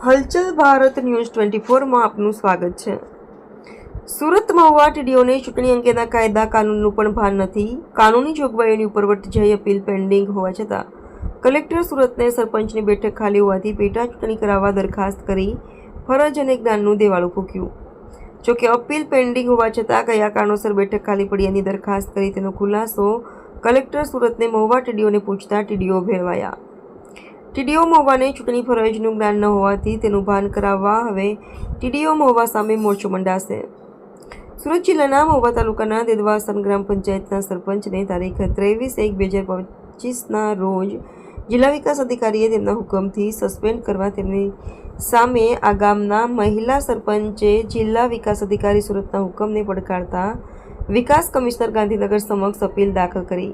Bharat news twenty ફોરમાં આપનું સ્વાગત છે. સુરત મહુવા ટીડીઓને ચૂંટણી અંગેના કાયદા કાનૂનનું પણ ભાન નથી. કાનૂની જોગવાઈઓની ઉપરવટ જઈ અપીલ પેન્ડિંગ હોવા છતાં, કલેક્ટર સુરતને સરપંચની બેઠક ખાલી હોવાથી પેટા ચૂંટણી કરાવવા દરખાસ્ત કરી ફરજ અને જ્ઞાનનું દેવાળું ફૂક્યું. જોકે અપીલ પેન્ડિંગ હોવા છતાં કયા કારણોસર બેઠક ખાલી પડી એની દરખાસ્ત કરી તેનો ખુલાસો કલેક્ટર સુરતને મહુવા ટીડીઓને પૂછતા ટીડીઓ ભેળવાયા. ટીડીઓ મોવાને ચૂંટણી ફરજનું જ્ઞાન ન હોવાથી તેનું ભાન કરાવવા હવે ટીડીઓ મોવા સામે મોરચો મંડાશે. સુરત જિલ્લાના મહુવા તાલુકાના દેદવાસન ગ્રામ પંચાયતના સરપંચને તારીખ ત્રેવીસ એક બે હજાર પચીસના રોજ જિલ્લા વિકાસ અધિકારીએ તેમના હુકમથી સસ્પેન્ડ કરવા તેમની સામે આ ગામના મહિલા સરપંચે જિલ્લા વિકાસ અધિકારી સુરતના હુકમને પડકારતા વિકાસ કમિશનર ગાંધીનગર સમક્ષ અપીલ દાખલ કરી.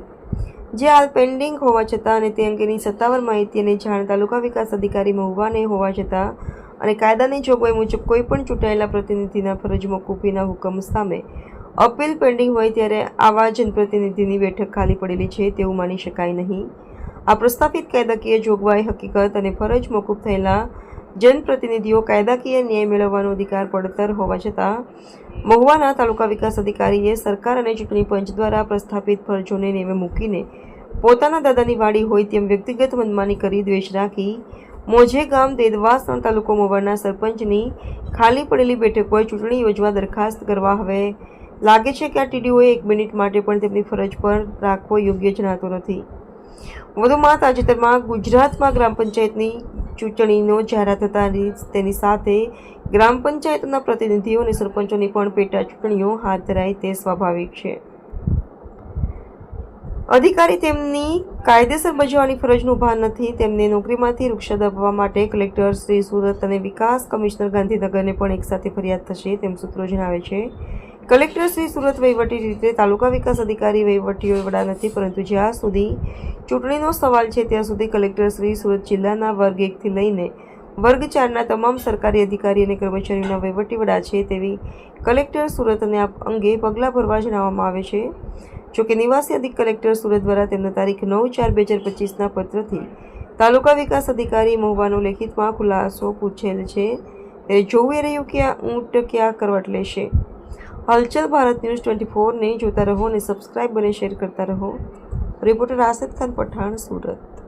જે હાલ પેન્ડિંગ હોવા છતાં અને તે અંગેની સત્તાવાર માહિતી અને જાણ તાલુકા વિકાસ અધિકારી મહુવાને હોવા છતાં અને કાયદાની જોગવાઈ મુજબ કોઈ પણ ચૂંટાયેલા પ્રતિનિધિના ફરજ મોકૂફીના હુકમ સામે અપીલ પેન્ડિંગ હોય ત્યારે આવા જનપ્રતિનિધિની બેઠક ખાલી પડેલી છે તેવું માની શકાય નહીં. આ પ્રસ્થાપિત કાયદાકીય જોગવાઈ હકીકત અને ફરજ મોકૂફ થયેલા જનપ્રતિનિધિઓ કાયદાકીય ન્યાય મેળવવાનો અધિકાર પડતર હોવા છતાં, મહુવાના તાલુકા વિકાસ અધિકારીએ સરકાર અને ચૂંટણી પંચ દ્વારા પ્રસ્થાપિત ફરજોને નેવે મૂકીને પોતાના દાદાની વાડી હોય તેમ વ્યક્તિગત મનમાની કરી દ્વેષ રાખી, મોજે ગામ દેદવાસણ તાલુકો મહુવાના સરપંચની ખાલી પડેલી બેઠક પર ચૂંટણી યોજવા દરખાસ્ત કરવા હવે લાગે છે કે આ ટીડીઓએ એક મિનિટ માટે પણ તેમની ફરજ પર રાખવો યોગ્ય જણાતો નથી. વધુમાં તાજેતરમાં ગુજરાતમાં ગ્રામ પંચાયતની ચૂંટણીનો જાહેરાત થતાં તેની સાથે ગ્રામ પંચાયતના પ્રતિનિધિઓ અને સરપંચોની પણ પેટા ચૂંટણીઓ હાથ ધરાય તે સ્વાભાવિક છે. અધિકારી તેમની કાયદેસર બજાવવાની ફરજનું ભાન નથી. તેમને નોકરીમાંથી રૂક્ષા દબાવવા માટે કલેક્ટર શ્રી સુરત અને વિકાસ કમિશનર ગાંધીનગરને પણ એકસાથે ફરિયાદ થશે તેમ સૂત્રો જણાવે છે. કલેક્ટર શ્રી સુરત વહીવટી રીતે તાલુકા વિકાસ અધિકારી વહીવટીઓ વડા નથી, પરંતુ જ્યાં સુધી ચૂંટણીનો સવાલ છે, ત્યાં સુધી કલેક્ટર શ્રી સુરત જિલ્લાના વર્ગ એકથી લઈને વર્ગ ચારના તમામ સરકારી અધિકારી અને કર્મચારીઓના વહીવટી વડા છે, તેવી કલેક્ટર સુરતને આ અંગે પગલાં ભરવા જણાવવામાં આવે છે. જોકે નિવાસી અધિક કલેક્ટર સુરત દ્વારા તેમના તારીખ નવ ચાર બે હજાર પચીસના પત્રથી તાલુકા વિકાસ અધિકારી મહુવાનો લેખિતમાં ખુલાસો પૂછેલ છે. ત્યારે જોવું રહ્યું કે આ ઊંટ ક્યાં કરવટ લેશે? હલચલ ભારત ન્યૂઝ ટ્વેન્ટી ફોરને જોતા રહો અને સબસ્ક્રાઈબ અને શેર કરતા રહો. રિપોર્ટર આસિફ ખાન પઠાણ, સુરત.